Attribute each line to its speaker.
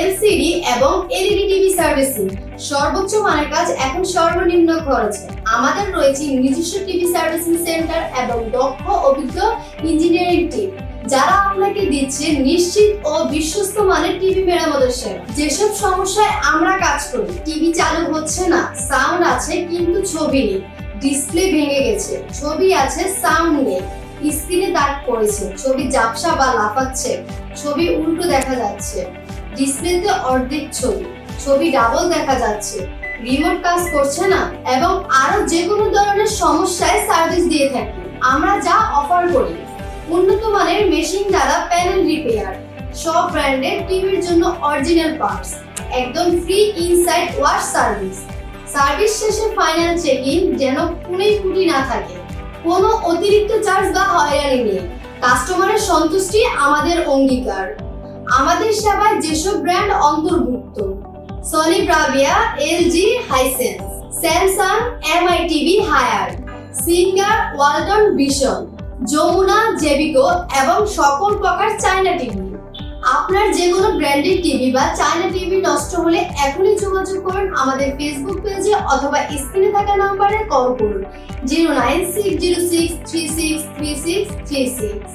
Speaker 1: LCD এবং LED TV servicing. সর্বোচ্চ মানের কাজ এখন সর্বনিম্ন খরচে। আমাদের রয়েছে নিজস্ব টিভি সার্ভিসিং সেন্টার এবং দক্ষ অভিজ্ঞ ইঞ্জিনিয়ারিং টিম। যারা আপনাকে দিচ্ছে নিশ্চিত ও বিশ্বস্ত মানের টিভি মেরামতের সেবা। যেসব সমস্যায় আমরা কাজ করি, টিভি চালু হচ্ছে না, সাউন্ড আছে কিন্তু ছবি নেই, ডিসপ্লে ভেঙে গেছে, ছবি আছে, সাউন্ড নেই, স্ক্রিনে দাগ পড়েছে, ছবি জাপসা বা লাফাচ্ছে, ছবি উল্টো দেখা যাচ্ছে। ডিসপ্লেতে অর্ধেক ছবি। ছবি ডাবল দেখা যাচ্ছে। রিমোট কাজ করছে না এবং আরও যে কোনো ধরনের সমস্যায় সার্ভিস দিয়ে থাকি। আমরা যা অফার করি, উন্নত মানের মেশিন দ্বারা প্যানেল রিপেয়ার সব ব্র্যান্ডের টিভির জন্য অরিজিনাল পার্টস একদম free inside wash service service শেষে ফাইনাল চেকিং যেন কুড়ি কুটি না থাকে। কোনো অতিরিক্ত চার্জ বা হয়রানি নেই। কাস্টমারের সন্তুষ্টি আমাদের অঙ্গীকার। আমাদের সেবায় যেসব ব্র্যান্ড অন্তর্ভুক্ত, Sony Bravia LG, Hisense, Samsung Mi TV Haier, Singer, Walton Vision, Jamuna, জেবিকো এবং সকল প্রকার চায়না টিভি। আপনার যে কোনো ব্র্যান্ডের টিভি বা চায়না টিভি নষ্ট হলে এখনই যোগাযোগ করুন আমাদের ফেসবুক পেজে অথবা স্ক্রিনে থাকা নাম্বারে কল করুন, zero nine six zero six three six three six three six.